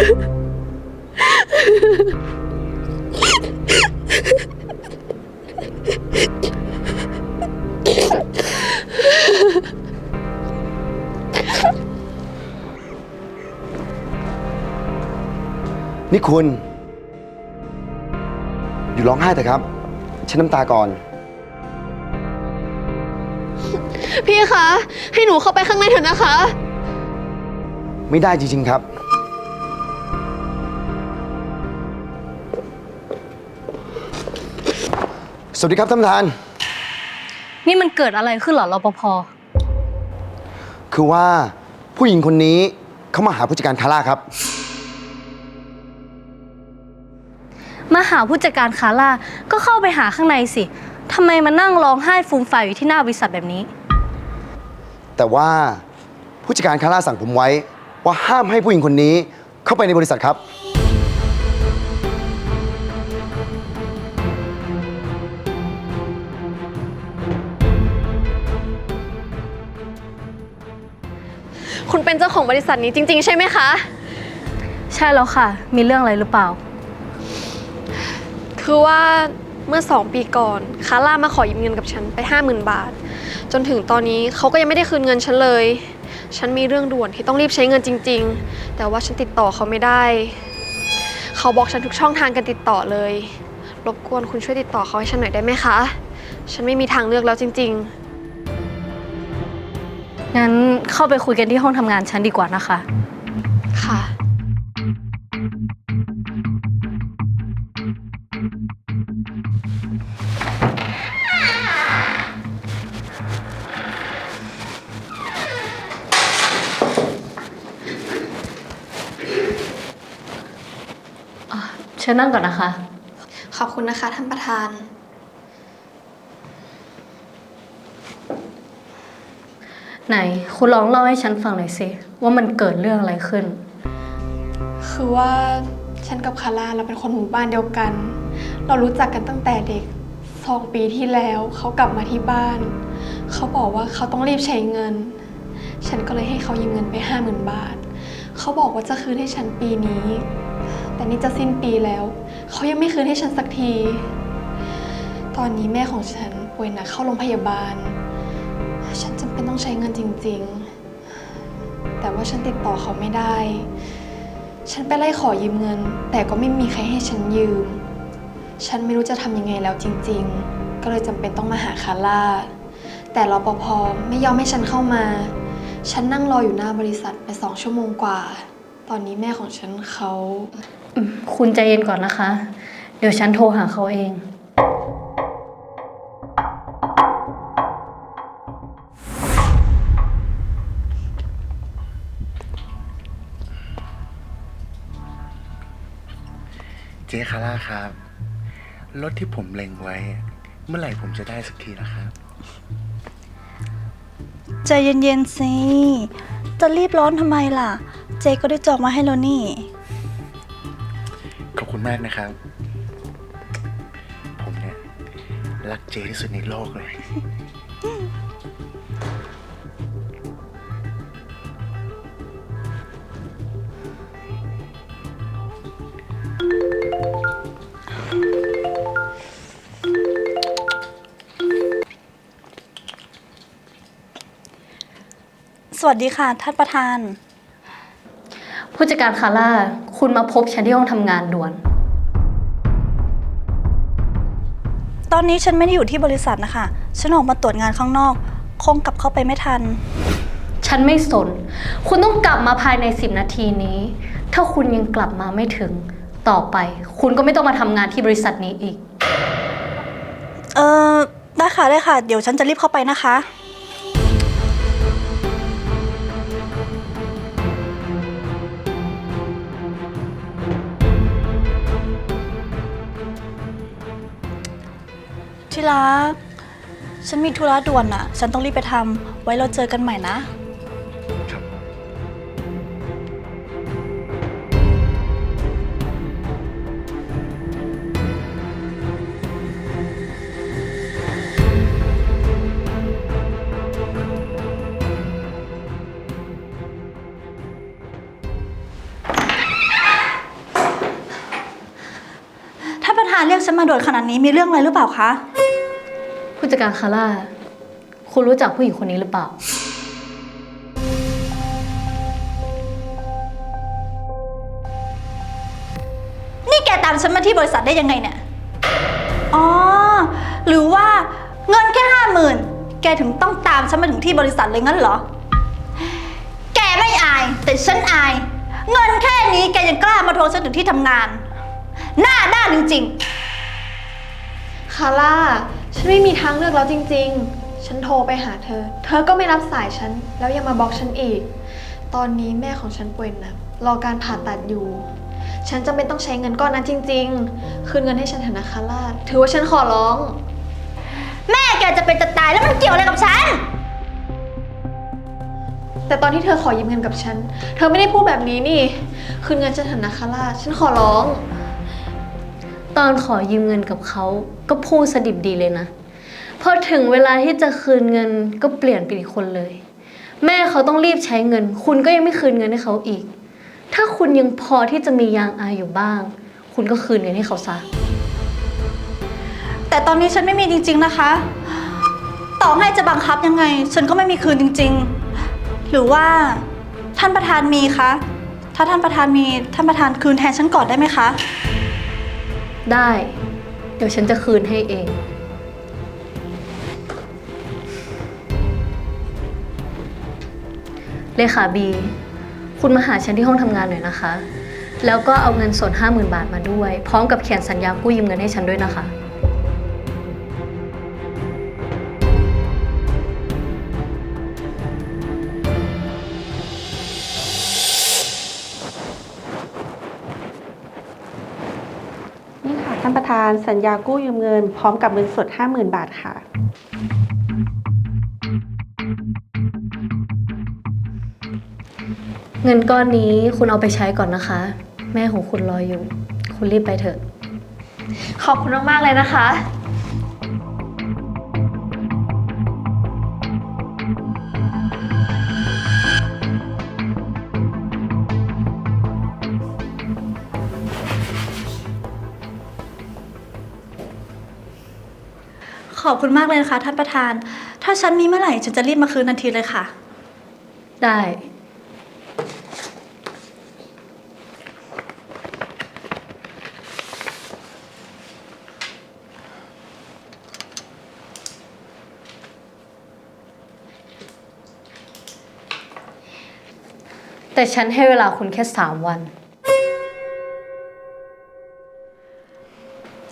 นี่คุณ อยู่ร้องไห้แต่ครับเช็ดน้ำตาก่อน พี่คะ ให้หนูเข้าไปข้างในเถอะนะคะ ไม่ได้จริงๆครับ สวัสดีครับท่านประธาน นี่มันเกิดอะไรขึ้นเหรอรปภ คือว่าผู้หญิงคนนี้เขามาหาผู้จัดการคาร่าครับ มาหาผู้จัดการคาร่าก็เข้าไปหาข้างในสิทำไมมานั่งร้องไห้ฟูมฟายอยู่ที่หน้าบริษัทแบบนี้ แต่ว่าผู้จัดการคาร่าสั่งผมไว้ว่าห้ามให้ผู้หญิงคนนี้เข้าไปในบริษัทครับ คุณเป็นเจ้าของบริษัทนี้จริง ๆ ใช่ไหมคะ ใช่แล้วค่ะ มีเรื่องอะไรหรือเปล่า คือว่าเมื่อ2ปีก่อน คาร่ามาขอยืมเงินกับฉันไป 50,000 บาท จนถึงตอนนี้เขาก็ยังไม่ได้คืนเงินฉันเลย ฉันมีเรื่องด่วนที่ต้องรีบใช้เงินจริง ๆ แต่ว่าฉันติดต่อเขาไม่ได้ เขาบอกฉันทุกช่องทางการติดต่อเลย รบกวนคุณช่วยติดต่อเขาให้ฉันหน่อยได้ไหมคะ ฉันไม่มีทางเลือกแล้วจริง งั้นเข้าไปคุยกันที่ห้องทำงานฉันดีกว่านะคะๆค่ะ เชิญนั่งก่อนนะคะ ขอบคุณนะคะท่านประธาน ไหน คุณลองเล่าให้ฉันฟังหน่อยสิ ว่ามันเกิดเรื่องอะไรขึ้น คือว่าฉันกับคาร่าเราเป็นคนหมู่บ้านเดียวกัน เรารู้จักกันตั้งแต่เด็กสองปีที่แล้วเขากลับมาที่บ้าน เขาบอกว่าเขาต้องรีบใช้เงิน ฉันก็เลยให้เขายืมเงินไปห้าหมื่นบาท เขาบอกว่าจะคืนให้ฉันปีนี้ แต่นี่จะสิ้นปีแล้ว เขายังไม่คืนให้ฉันสักที ตอนนี้แม่ของฉันป่วยหนักเข้าโรงพยาบาล ฉันจำเป็น ต้องใช้เงินจริง ๆ แต่ว่าฉันติดต่อเขาไม่ได้ ฉันไปไล่ขอยืมเงิน แต่ก็ไม่มีใครให้ฉันยืม ฉันไม่รู้จะทำยังไงแล้วจริง ๆ ก็เลยจำเป็นต้องมาหาคาร่า แต่รปภไม่ยอมให้ฉันเข้ามา ฉันนั่งรออยู่หน้าบริษัทไปสองชั่วโมงกว่า ตอนนี้แม่ของฉันเขา อืมคุณใจเย็นก่อนนะคะ เดี๋ยวฉันโทรหาเขาเอง เจ๊คาร่าครับ รถที่ผมเล็งไว้ เมื่อไหร่ผมจะได้สักทีนะครับ ใจเย็นๆสิ จะรีบร้อนทำไมล่ะ เจก็ได้จองมาให้แล้วนี่ ขอบคุณมากนะครับ ผมเนี่ย รักเจ๊ที่สุดในโลกเลย สวัสดีค่ะ ท่านประธาน ผู้จัดการคาร่า คุณมาพบฉันที่ห้องทำงานด่วน ตอนนี้ฉันไม่ได้อยู่ที่บริษัทนะคะ ฉันออกมาตรวจงานข้างนอก คงกลับเข้าไปไม่ทัน ฉันไม่สน คุณต้องกลับมาภายใน 10 นาทีนี้ ถ้าคุณยังกลับมาไม่ถึง ต่อไป คุณก็ไม่ต้องมาทำงานที่บริษัทนี้อีก เออได้ค่ะได้ค่ะ เดี๋ยวฉันจะรีบเข้าไปนะคะ ที่รัก ฉันมีธุระด่วนน่ะ ฉันต้องรีบไปทำ ไว้เราเจอกันใหม่นะถ้าประธานเรียกฉันมาด่วนขนาดนี้มีเรื่องอะไรหรือเปล่าคะ ผู้จัดการคาร่า คุณรู้จักผู้หญิงคนนี้หรือเปล่า นี่แกตามฉันมาที่บริษัทได้ยังไงเนี่ย อ๋อ หรือว่าเงินแค่ห้าหมื่นแกถึงต้องตามฉันมาถึงที่บริษัทเลยงั้นเหรอ แกไม่อาย แต่ฉันอาย เงินแค่นี้แกยังกล้ามาโทรฉันถึงที่ทำงาน หน้าด้านจริงคาร่า ฉันไม่มีทางเลือกแล้วจริง ๆ ฉันโทรไปหาเธอ เธอก็ไม่รับสายฉัน แล้วยังมาบล็อกฉันอีก ตอนนี้แม่ของฉันป่วยหนักรอการผ่าตัดอยู่ ฉันจำเป็นต้องใช้เงินก้อนนั้นจริง ๆ คืนเงินให้ฉันเถอะนะคาร่าถือว่าฉันขอร้องๆแม่แกจะเป็นจะตายแล้วมันเกี่ยวอะไรกับฉัน แต่ตอนที่เธอขอยืมเงินกับฉัน เธอไม่ได้พูดแบบนี้นี่ คืนเงินฉันเถอะนะคาร่าฉันขอร้อง ตอนขอยืมเงินกับเขาก็พูดสดิบดีเลยนะ พอถึงเวลาที่จะคืนเงินก็เปลี่ยนเป็นอีกคนเลย แม่เขาต้องรีบใช้เงิน คุณก็ยังไม่คืนเงินให้เขาอีก ถ้าคุณยังพอที่จะมียางอายอยู่บ้าง คุณก็คืนเงินให้เขาซะ แต่ตอนนี้ฉันไม่มีจริง ๆนะคะ ต่อให้จะบังคับยังไง ฉันก็ไม่มีคืนจริง ๆ หรือว่าท่านประธานมีคะ ถ้าท่านประธานมีท่านประธานคืนแทนฉันก่อนได้ไหมคะ ได้ เดี๋ยวฉันจะคืนให้เอง เลขาบี คุณมาหาฉันที่ห้องทำงานหน่อยนะคะ แล้วก็เอาเงินสด50,000 บาทมาด้วย พร้อมกับเขียนสัญญากู้ยืมเงินให้ฉันด้วยนะคะานประธานสัญญากู้ยืมเงิน พร้อมกับเงินสด 50,000 บาทค่ะ เงินก้อนนี้คุณเอาไปใช้ก่อนนะคะ แม่ของคุณรออยู่ คุณรีบไปเถอะ ขอบคุณมาก ๆ เลยนะคะ ขอบคุณมากเลยนะคะ ท่านประธาน ถ้าฉันมีเมื่อไหร่ฉันจะรีบมาคืนทันทีเลยค่ะ ได้ แต่ฉันให้เวลาคุณแค่สามวัน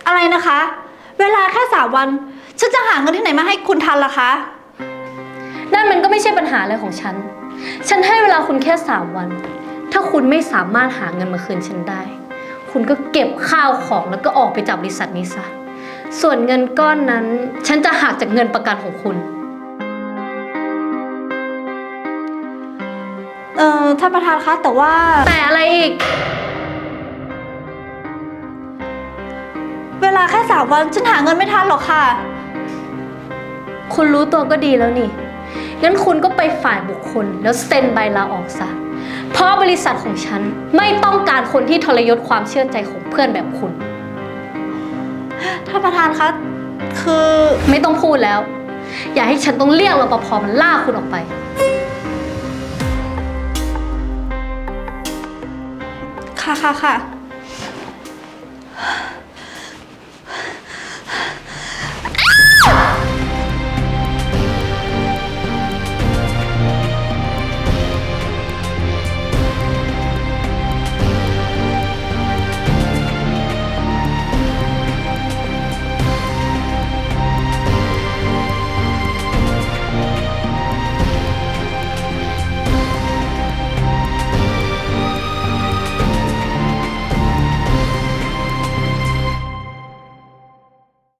อะไรนะคะ เวลาแค่สามวัน ฉันจะหาเงินที่ไหนมาให้คุณทันล่ะคะ นั่นมันก็ไม่ใช่ปัญหาอะไรของฉัน ฉันให้เวลาคุณแค่สามวัน ถ้าคุณไม่สามารถหาเงินมาคืนฉันได้ คุณก็เก็บข้าวของแล้วก็ออกไปจากบริษัทนี้ซะ ส่วนเงินก้อนนั้น ฉันจะหักจากเงินประกันของคุณ เอ่อท่านประธานคะแต่ว่า แต่อะไรอีก วลาแค่สามวันฉันหาเงินไม่ทันหรอกค่ะ คุณรู้ตัวก็ดีแล้วนี่ งั้นคุณก็ไปฝ่ายบุคคลแล้วเซ็นใบลาออกซะ เพราะบริษัทของฉันไม่ต้องการคนที่ทรยศความเชื่อใจของเพื่อนแบบคุณ ท่านประธานคะ คือไม่ต้องพูดแล้ว อย่าให้ฉันต้องเรียกรปภมันล่ากคุณออกไป ค่ะค่ะค่ะ